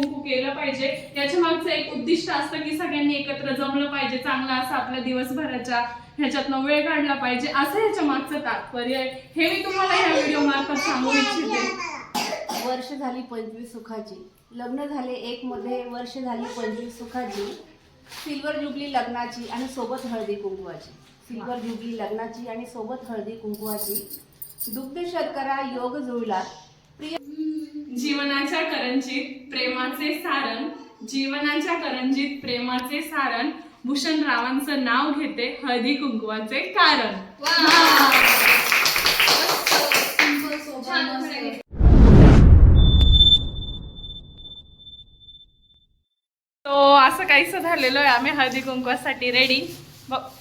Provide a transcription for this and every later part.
कुंकू केलं पाहिजे. याच्या मागचं एक उद्दिष्ट असतं की सगळ्यांनी एकत्र जमलं पाहिजे चांगला असं आपल्या दिवसभराच्या ह्याच्यातनं वेळ काढला पाहिजे असं ह्याच्या मागचं तात्पर्य आहे. हे मी तुम्हाला ह्या व्हिडिओ मार्फत सांगू इच्छिते. वर्ष झाली पंचवीस सुखाची. लग्न झाले एक मध्ये वर्ष झाली पंचवीस सुखाची. सिल्वर जुबली लग्नाची आणि सोबत हळदी कुंकवाची. सिल्वर जुबली लग्नाची आणि सोबत हळदी कुंकवाची. दुग्ध शर्करा योग जुळला. जीवनाच्या करंजीत प्रेमाचे सारण जीवनाच्या करंजीत प्रेमाचे सारण. भूषण रावांचं नाव घेते हळदी कुंकवाचे कारण. तो असं काहीच झालेलं आहे आम्ही हळदी कुंकवासाठी. रेडी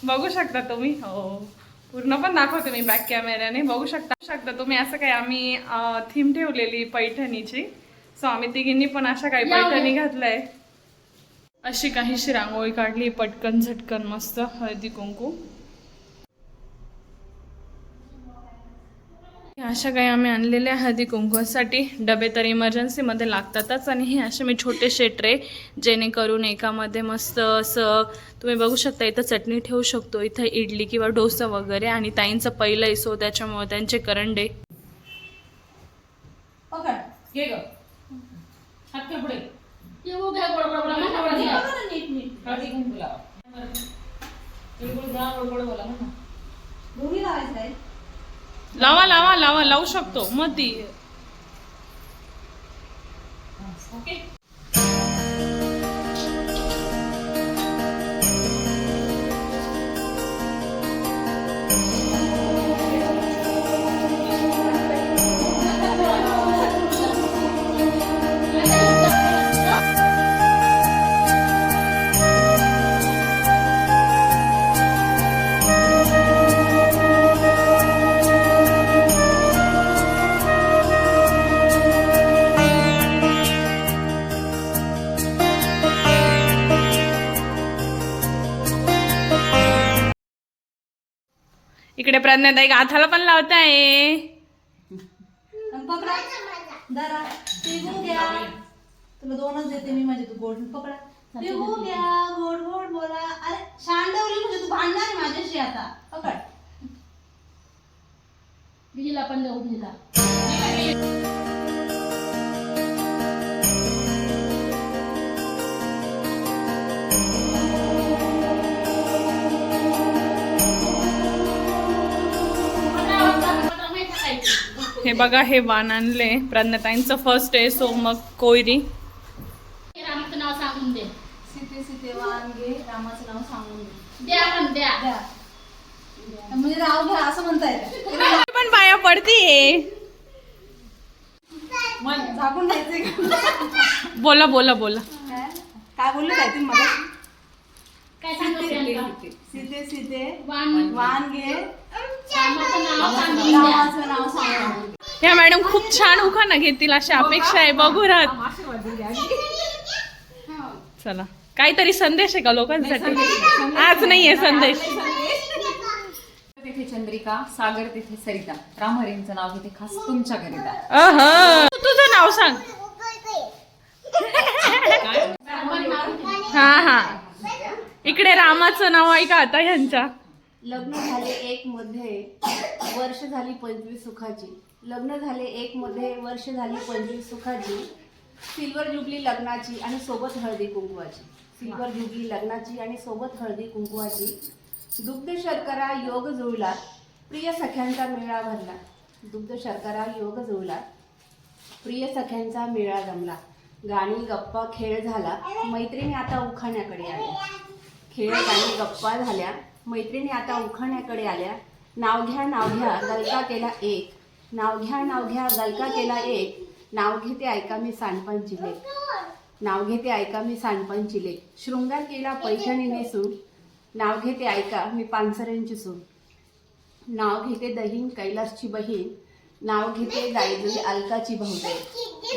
बघू शकता तुम्ही? हो. पूर्ण पण दाखवते मी बॅक कॅमेऱ्याने बघू शकता शकता तुम्ही असं काही आम्ही थीम ठेवलेली पैठणीची. सो आम्ही तिघींनी पण अशा काही पैठणी घातलंय अशी काहीशी रांगोळी काढली पटकन झटकन मस्त हळदी कुंकू. अशा काही आम्ही आणलेल्या हळदी कुंकवासाठी डबे तर इमर्जन्सीमध्ये लागतातच आणि हे असे मी छोटेसे ट्रे जेणेकरून एकामध्ये मस्त असं तुम्ही बघू शकता इथं चटणी ठेवू शकतो इथं इडली किंवा डोसा वगैरे आणि ताईंचं पहिलं सो त्याच्यामुळे त्यांचे करंडे. बोला, लावा लावा लावा लावा लावू शकतो. मग ती. ओके. प्रज्ञाताई गाथाला पण लावताय. आणि पकडा. दरा तिघू घ्या तुला दोनच देते मी म्हणजे तू गोड पकडा. तिघू घ्या गोड गोड बोला. अरे शांडवली म्हणजे तू भांडणार आहे माझ्याशी आता. पकड. दीदीला पण देऊ दीदीला बघा हे वाण आणले. प्रज्ञाताईंचं फर्स्ट आहे सो मग कोयरी. रामाचं नाव सांगून दे. सीते सीते वांगे रामाचं नाव सांगून दे. द्या पण द्या. द्या. म्हणजे राव घ्या असं म्हणता येतं पण पाया पडतीये झाकून? बोला बोला बोला. काय? बोलले काय तुम्ही मला काय सांगू प्रियंका सीते सीते. वांगे. रामाचं नाव सांगून ह्या मॅडम खूप छान उखाणा घेतील अशी अपेक्षा आहे. बघू राहत. चला. काहीतरी संदेश आहे का लोकांसाठी? आज नाहीये संदेश. तिथे चंद्रिका सागर तिथे सरिता. रामहरींचं नाव घेते खास अह. तुझं नाव सांग. हा हा. इकडे रामाचं नाव ऐका आता ह्यांच्या. लग्न झाले एक मध्ये. वर्ष झाली पंचवीस सुखाची. लग्न झाले एक मध्ये वर्ष झाली पंचवीस सुखाची सिल्वर जुबली लग्नाची आणि सोबत हळदी कुंकवाची. सिल्वर जुबली लग्नाची आणि सोबत हळदी कुंकवाची. दुग्ध शर्करा योग जुळला प्रिय सख्यांचा मेळा भरला. दुग्ध शर्करा योग जुळला प्रिय सख्यांचा मेळा जमला. गाणी गप्पा खेळ झाला मैत्रिणी आता उखाण्याकडे आल्या. खेळ गाणी गप्पा झाल्या मैत्रिणी आता उखाण्याकडे आल्या. नाव घ्या नाव घ्या गलका केला एक. नाव घ्या नाव घ्या गलका केला एक. नाव घेते ऐका मी सांडपांची लेख नाव घेते ऐका मी सांडपांची लेख शृंगार केला पैठणीने नेसून नाव घेते ऐका मी पानसऱ्यांची सून नाव घेते दहीन कैलासची बहीण. नाव घेते जायदुई अलकाची भाऊजाई.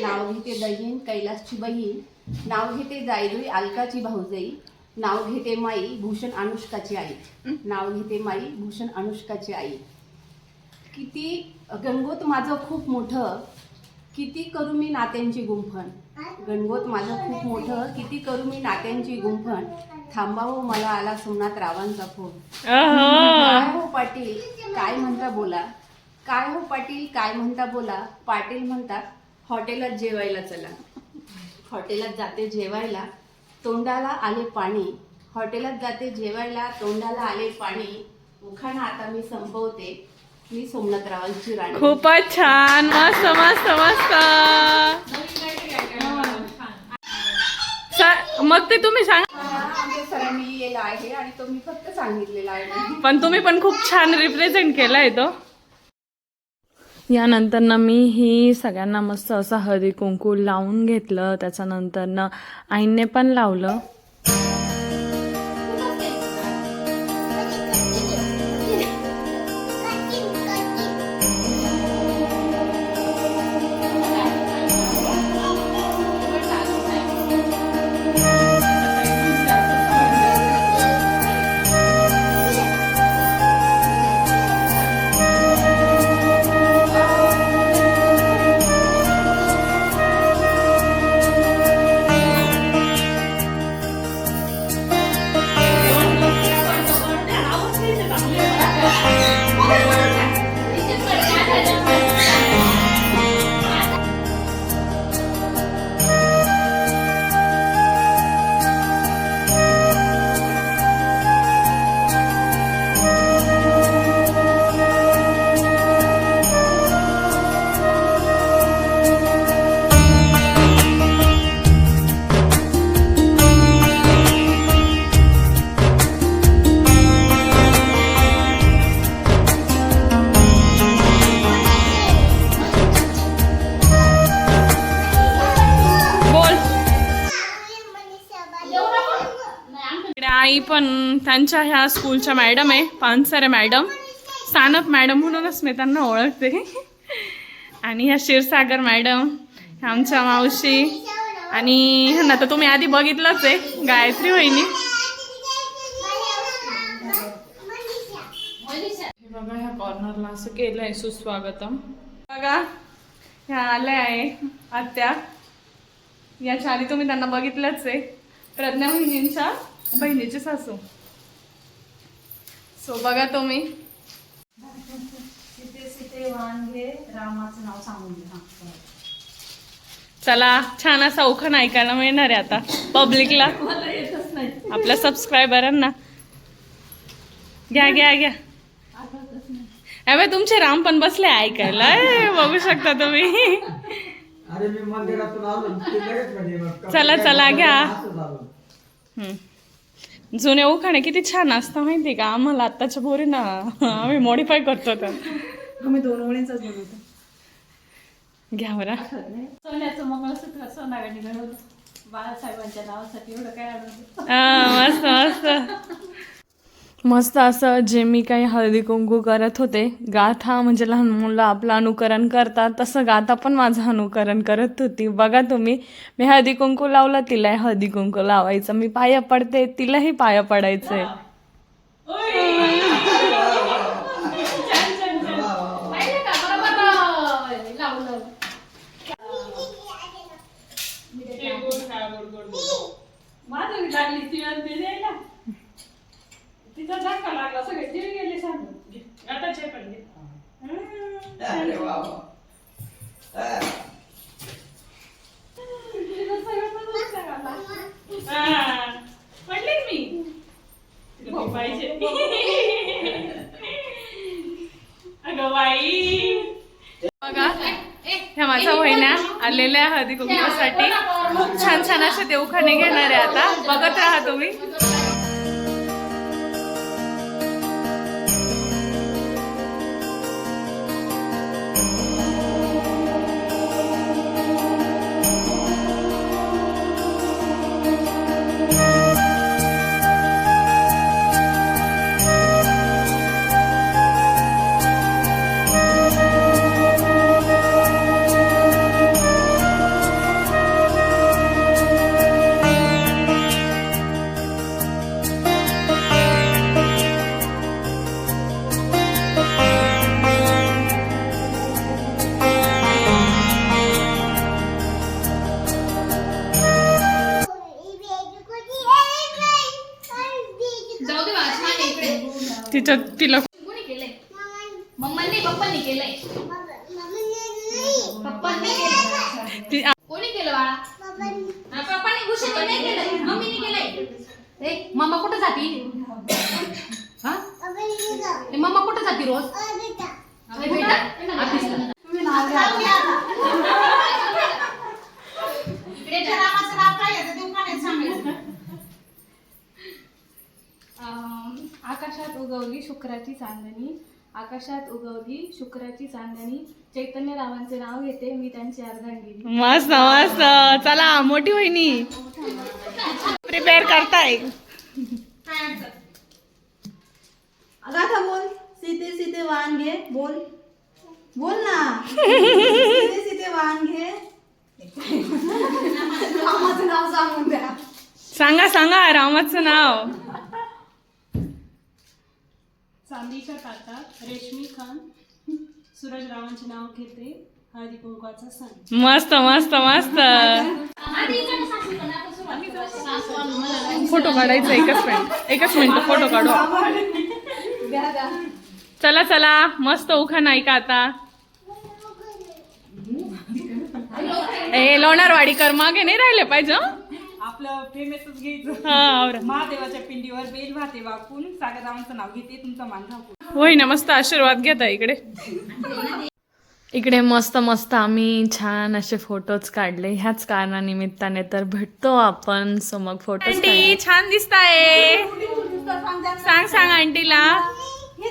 नाव घेते दहीन कैलासची बहीण. नाव घेते जायदुई अलकाची भाऊजाई. नाव घेते माई भूषण अनुष्काची आई. नाव घेते माई भूषण अनुष्काची आई. किती गंगोत माझं खूप मोठं किती करू मी नात्यांची गुंफण? गणगोत माझं खूप मोठं किती करू मी नात्यांची गुंफण? थांबावं मला आला सोमनाथ रावांचा फोन. काय हो पाटील? काय म्हणता बोला? काय हो पाटील? काय म्हणता बोला? पाटील म्हणतात हॉटेलात जेवायला चला. हॉटेलात जाते जेवायला तोंडाला आले पाणी. हॉटेलात जाते जेवायला तोंडाला आले पाणी. उखाणा आता मी संपवते. मी सोमनाथरावांची राणी. खूपच छान. मस्त मस्त मस्त. मग ते तुम्ही सांगा. आमच्या सरांनी लिहिलेला आहे आणि तो मी फक्त सांगितलेला आहे. पण तुम्ही पण खूप छान रिप्रेझेंट केलाय तो. यानंतर ना मी ही सगळ्यांना मस्त असं हळदी कुंकू लावून घेतलं. त्याच्यानंतर ना आईने पण लावलं. त्यांच्या ह्या स्कूलच्या मॅडम आहे पानसरे मॅडम सानप मॅडम म्हणूनच मी त्यांना ओळखते. आणि ह्या क्षीरसागर मॅडम ह्या आमच्या मावशी. आणि ह्यांना तर तुम्ही आधी बघितलंच आहे गायत्री वहिनी. बघा ह्या कॉर्नरला असं केलंय सुस्वागतम. बघा ह्या आल्या आहे आत्या. या चारी तुम्ही त्यांना बघितलंच आहे. प्रज्ञा बहिणींच्या बहिणीचे सासू. सो बघा तुम्ही. रामाचं नाव सांगून हा. चला. छान असा उखाण ऐकायला मिळणार आहे आता पब्लिकला. आपल्या सबस्क्रायबरांना घ्या घ्या घ्या. अबे तुमचे राम पण बसले ऐकायला. ए, बघू शकता तुम्ही. अरे म्हणजे चला, चला, घ्या. जुने उखाणे किती छान असतं माहिती का? आम्हाला आत्ताच्या पोरी ना आम्ही मॉडीफाय करतो तर तुम्ही दोन ओळींचाच बनवतो घ्या बरं. सोन्याचं मंगळसूत्र सोनागाने घडवलं बाळासाहेबांच्या नावासाठी एवढं काय हा, मस्त मस्त. मस्त असं जे मी काही हळदी कुंकू करत होते गाथा म्हणजे लहान मुलं आपलं अनुकरण करतात तसं गाथा पण माझं अनुकरण करत होती. बघा तुम्ही मी हळदी कुंकू लावलं तिला हळदी कुंकू लावायचं. मी पाया पडते तिलाही पाया पडायचं आहे का बरोबर लावलं माधवी लागली ती ते द्यायला धक्का लागला सगळे गेले सांगून आता पण घे. अरे वा वा. तिला सगळं पण धक्का लागला. हा, पडले मी? तुला मी पाहिजे अगं बाई. बघा. ह्या माझ्या बहिण्या आलेल्या हळदी कुंकवासाठी खूप छान छान असे देवखाने घेणार आहे आता. बघत राहा तुम्ही. तिच्या तिला कोणी केलंय मम्मांनी पप्पांनी केलंय पप्पांनी केलंय ती- कोणी केलं बाळा हा, पप्पांनी भूषण नाही केलं मम्मीने केलंय ए मम्मा कुठं जाती हा ए, मम्मा कुठं जाती रोज अरे बेटा ऑफिसला. इकडे जा. अं, आकाशात उगवली शुक्राची चांदणी. आकाशात उगवली शुक्राची चांदणी. चैतन्य रावांचे नाव घेते मी त्यांची अर्धांगिनी. मस्त मस्त. चला मोठी वहिनी. प्रिपेअर करताय. गाथा बोल. सीते सीते वाहन घे. बोल. बोल ना. सीते सीते वाहन घे. रामाचं नाव सांगून द्या. सांगा सांगा रामाचं नाव. चांदीच्या ताटात रेशमी खान सूरज रावांचे नाव घेते हळदी कुंकवाचा सण. मस्त मस्त मस्त. फोटो काढायचा एकच मिनिट एकच मिनिट फोटो काढू. चला चला मस्त उखाण ऐका आता. ए लोणारवाडीकर मागे नाही राहिले पाहिजे आपलं फेमसच घ्यायचं. हा. महादेवाच्या पिंडीवर बेल भाते वाकून. सागररावांचं नाव घेते तुमचा मान राखून होय ना मस्त आशीर्वाद घेता इकडे. इकडे मस्त मस्त आम्ही छान असे फोटोज काढले. ह्याच कारणानिमित्ताने तर भेटतो आपण सो मग फोटो छान दिसताय. सांग सांग आंटीला. हे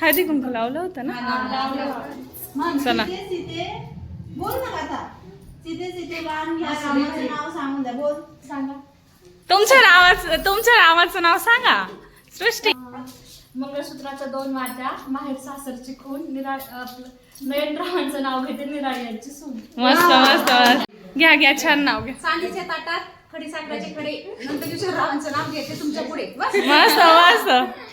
हळदी कुंकू लावलं होतं ना? चला. वाहन घ्या. रामाचं नाव सांगून द्या. बोल. सांगा. तुमच्या नावाचं तुमच्या नावाचं नाव सांगा. सृष्टी. मंगळसूत्राच्या दोन वाट्या माहेर सासरची खून आपलं नयनरावांचं नाव घेते निराळ यांची सून. मस्त मस्त मस्त. घ्या घ्या छान नाव घ्या. चांदीच्या ताटात खडी साखराचे खडे नंतर किशोर रावांचं नाव घेते तुमच्यापुढे. बस. मस्त मस्त मस्त.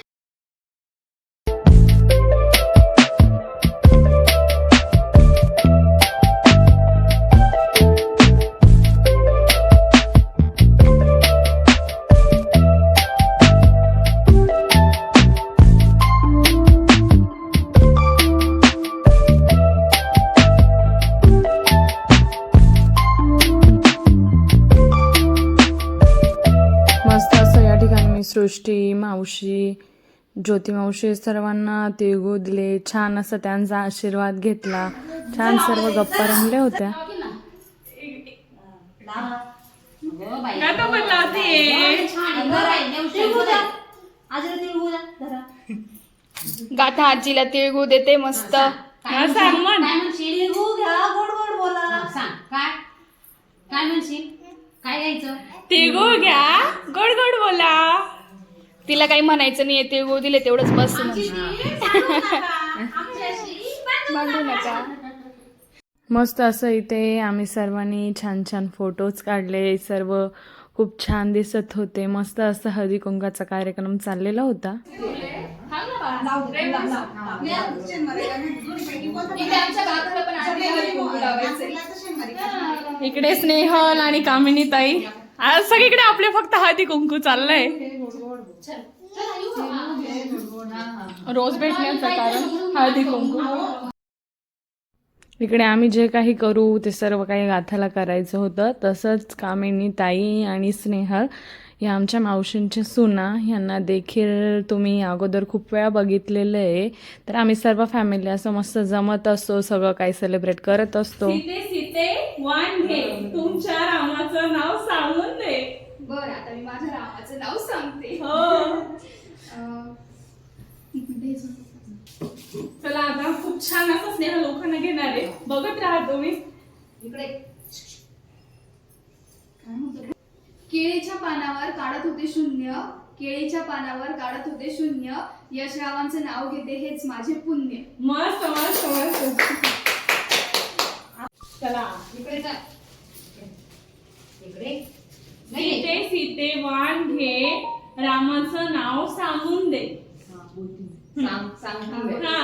मावशी ज्योती मावशी सर्वांना तिळगुळ दिले छान असं त्यांचा आशीर्वाद घेतला. छान सर्व गप्पा रंगल्या होत्या. तिळगुळ गाथा आजीला तिळगू देते मस्त. तिळगुळ काय म्हणशील? काय? घ्यायचं? तिळगुळ घ्या गोड गोड बोला. तिला काही म्हणायचं नाहीये तिळगू दिले तेवढंच बस नका. मस्त असं इथे आम्ही सर्वांनी छान छान फोटोज काढले. सर्व खूप छान दिसत होते. मस्त असं हळदी कुंकाचा कार्यक्रम चाललेला होता. इकडे स्नेहल आणि कामिनी ताई आज सगळीकडे आपले फक्त हळदी कुंकू चाललंय. रोज भेटण्याचं कारण हळदी कुंकू. इकडे आम्ही जे काही करू ते सर्व काही गाथाला करायचं होतं. तसंच कामिनी ताई आणि स्नेहल या आमच्या मावशींच्या सुना यांना देखील तुम्ही अगोदर खूप वेळा बघितलेलं आहे. तर आम्ही सर्व फॅमिली असं मस्त जमत असतो सगळं काही सेलिब्रेट करत असतो. सीते सीते वाण घे तुमच्या रामाचं नाव सांगून दे. बरं आता मी माझ्या रामाचं नाव सांगते. हो. चला आता खूप छान असं स्नेह लोकांना घेणार आहे. बघत राहा तुम्ही. केळीच्या पानावर काढत होते शून्य. केळीच्या पानावर काढत होते शून्य. यशरावांचं नाव घेते हेच माझे पुण्य. मस्त मस्त मस्त. चला. इकडे जा. इकडे. सीते सीते वाण घे. रामाचं नाव सांगून दे. सांग सांग हा.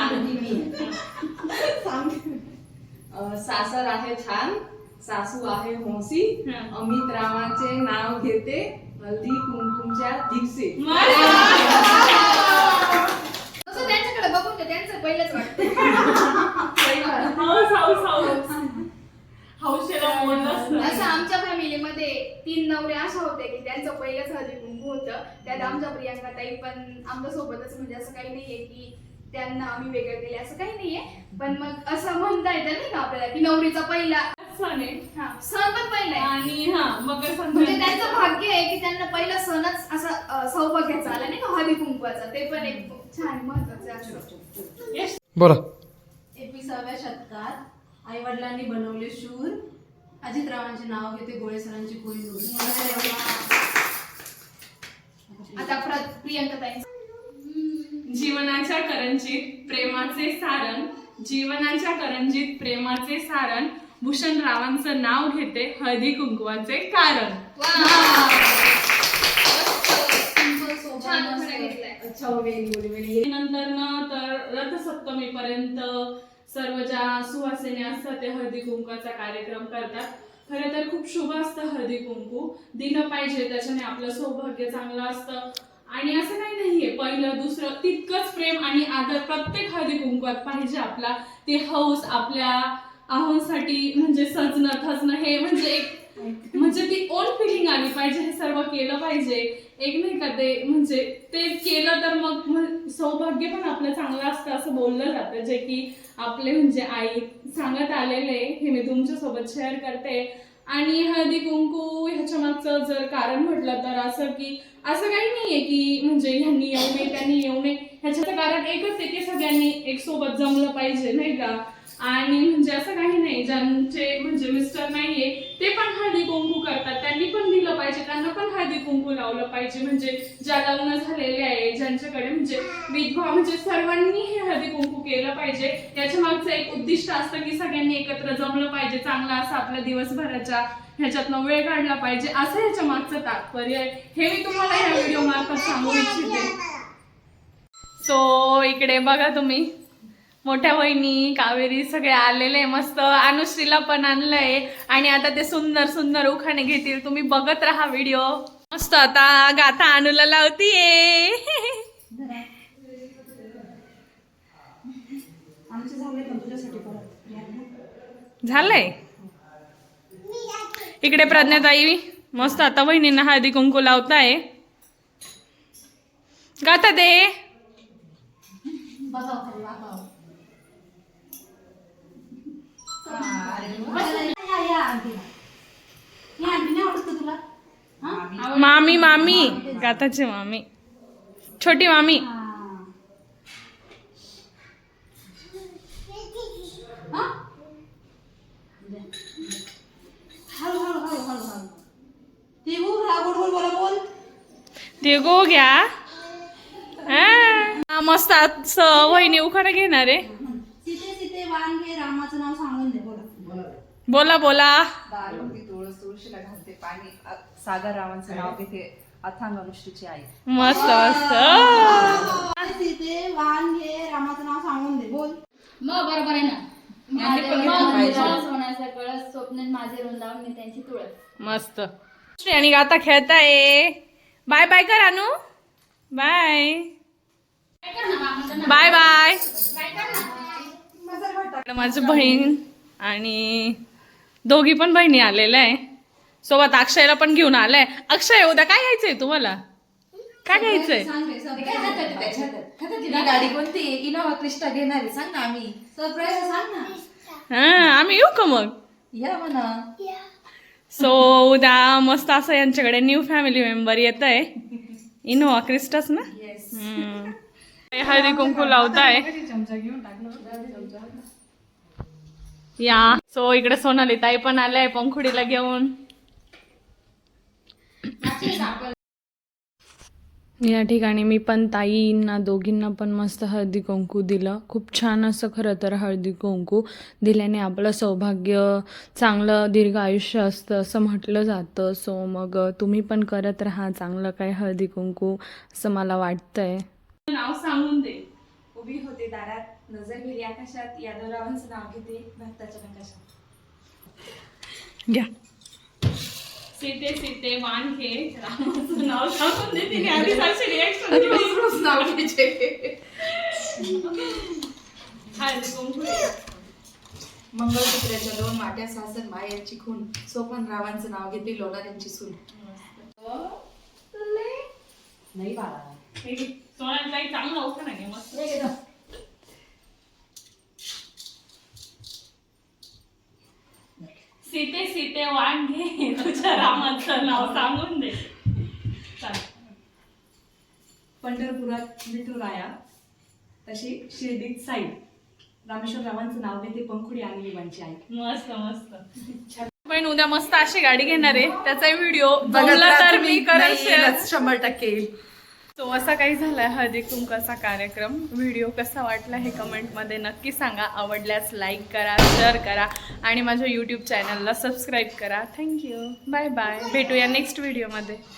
अ, सासर आहे छान सासू आहे हौसी अमित रावांचे नाव घेते हल्दी कुंकुमच्या दिवशी. तसं त्यांच्याकडे बघून ते त्यांचं पहिलंच वाटतं हौस हौस हौस हौशेला बोललं असतं. असं आमच्या फॅमिलीमध्ये तीन नवरे अशा होते की त्यांचं पहिलंच हळदी कुंकू होतं. त्यात आमच्या प्रियांका ताई पण आमच्या सोबतच म्हणजे असं काही नाहीये की त्यांना आम्ही वेगळं केले असं काही नाहीये. पण मग असं म्हणता येतं नाही का आपल्याला की नवरीचा पहिला सण आहे. हा सण पण पहिला आहे. आणि हा मकर म्हणजे संक्रांत त्यांचं भाग्य आहे की त्यांना पहिला सणच असा सौभाग्याचा आला नाही का हळदी कुंकवाचा. ते पण एक छान महत्वाचं असतं बोला एकविसाव्या शतकात आई वडिलांनी बनवले शूर अजितरावांचे नाव घेते गोळे सरांची कोहिनूर आता प्र- प्रियंका ताई जीवनाच्या करंजीत प्रेमाचे सारण. जीवनाच्या करंजीत प्रेमाचे सारण. भूषण रावांचं नाव घेते हळदी कुंकवाचे कारण. नंतर तर रथसप्तमी पर्यंत सर्व ज्या सुवासिनी असतात ते हळदी कुंकवाचा कार्यक्रम करतात. खरं तर खूप शुभ असतं हळदी कुंकू. दिलं पाहिजे त्याच्याने आपलं सौभाग्य चांगलं असतं. आणि असं काही नाहीये पहिलं दुसरं तितकंच प्रेम आणि आदर प्रत्येक हळदी कुंकवात पाहिजे आपला. ते हौस आपल्या आहोंसाठी म्हणजे सजणं थजणं हे म्हणजे एक म्हणजे ती ओन फिलिंग आली पाहिजे हे सर्व केलं पाहिजे. एक नाही का ते म्हणजे ते केलं तर मग सौभाग्य पण आपलं चांगलं असतं असं बोललं जातं. जे की आपले म्हणजे आई सांगत आलेले हे मी तुमच्यासोबत शेअर करते. आणि हळदी कुंकू ह्याच्या मागचं जर कारण म्हटलं तर असं की असं काही नाहीये की म्हणजे ह्यांनी येऊ नये त्यांनी येऊ नये. ह्याच्याचं कारण एकच आहे की सगळ्यांनी एक सोबत जमलं पाहिजे नाही का? आणि म्हणजे असं काही नाही ज्यांचे म्हणजे मिस्टर नाहीये ते पण हळदी कुंकू करतात. त्यांनी पण दिलं पाहिजे त्यांना पण हळदी कुंकू लावलं पाहिजे. म्हणजे ज्या लग्न झालेले आहे ज्यांच्याकडे म्हणजे विधवा म्हणजे सर्वांनी हे हळदी कुंकू केलं पाहिजे. याच्या मागचं एक उद्दिष्ट असतं की सगळ्यांनी एकत्र जमलं पाहिजे. चांगला असं आपल्या दिवसभराच्या ह्याच्यातनं वेळ काढला पाहिजे. असं ह्याच्या मागचं तात्पर्य आहे. हे मी तुम्हाला ह्या व्हिडिओ मार्फत सांगू इच्छिते. सो इकडे बघा तुम्ही. मोठ्या वहिनी कावेरी सगळे आलेले मस्त. अनुश्रीला पण आणलंय. आणि आता ते सुंदर सुंदर उखाणे घेतील. तुम्ही बघत राहा व्हिडिओ मस्त आता गाथा अनुला लावतीये. झालंय? इकडे प्रज्ञाताई मस्त आता वहिनींना हळदी कुंकू लावताय. गाता दे या या आंटी ही आंटी नाही आवडत का तुला हा? मामी मामी. गाताची मामी. छोटी मामी. ते गो घ्या मस्त असं वहिनी उखाडा घेणार आहे सीते सीते वांगे रामाचं नाव सांगून दे बोला बोला बोला. तुळशीला घालते पाणी. सागर रावांचं नाव घेते अथांग अनुष्ठीची आई. मस्त मस्त. रामाचं नाव सांगून दे बोल. मग बरोबर आहे ना. यांनी पण माझे घेतलं पाहिजे. मन सोन्याचा कळस स्वप्न माझे वृंदावन मी त्यांची तुळस. मस्त. आणि गाता खेळताय. बाय बाय कर अनु. बाय. बाय बाय माझी बहीण आणि दोघी पण बहिणी आलेल्या आहे. सोबत अक्षयला पण घेऊन आलाय. अक्षय उद्या काय घ्यायचंय तुम्हाला? काय घ्यायचंय? गाडी कोणती? इनोवा क्रिस्टा घेणार आहे. सांग ना आम्ही. सरप्राईज सांग ना. हा आम्ही येऊ का मग? या म्हणा. सो उद्या मस्त असं यांच्याकडे न्यू फॅमिली मेंबर येत आहे इनोवा क्रिस्टस ना? हळदी कुंकू लावताय. या. सो इकडे सोनाली ताई पण आलाय पंखुडीला घेऊन. या ठिकाणी मी पण ताईंना दोघींना पण मस्त हळदी कुंकू दिलं. खूप छान असं खरं तर हळदी कुंकू दिल्याने आपलं सौभाग्य चांगलं दीर्घ आयुष्य असतं असं म्हटलं जातं. सो मग तुम्ही पण करत राहा चांगलं काय हळदी कुंकू असं मला वाटतंय. नाव सांगून दे. उभी होते दारात. नजर गेली आकाशात यादवरावांचं नाव घेते भक्ताच्या नकाशात. घ्या. सीते सीते वांगे रामाचं नाव सांगून घ्यायचे. मंगळसूत्राच्या दोन वाट्या सासर मायाची खून. सोपन रावांचं नाव घेते लोला त्यांची सून नाही बाळा. काही चांगलं होतं नाही मस्त. सीते सीते वांगे तुझ्या रामाचं नाव सांगून दे. पंढरपुरात विठुराया तशी शिर्डीत साई. रामेश्वर रावांचं नाव घेते पंखुडी आणि विवांची आई. मस्त मस्त. पण उद्या मस्त अशी गाडी घेणार आहे. त्याचा व्हिडिओ बघला तर मी करेल. शंभर टक्के येईल. सो असा काही झालाय हळदी कुंकाचा कार्यक्रम. व्हिडिओ कसा वाटला हे कमेंटमध्ये नक्की सांगा. आवडल्यास लाईक करा शेअर करा आणि माझ्या यूट्यूब चॅनलला सबस्क्राईब करा. थँक्यू बाय बाय भेटूया नेक्स्ट व्हिडिओमध्ये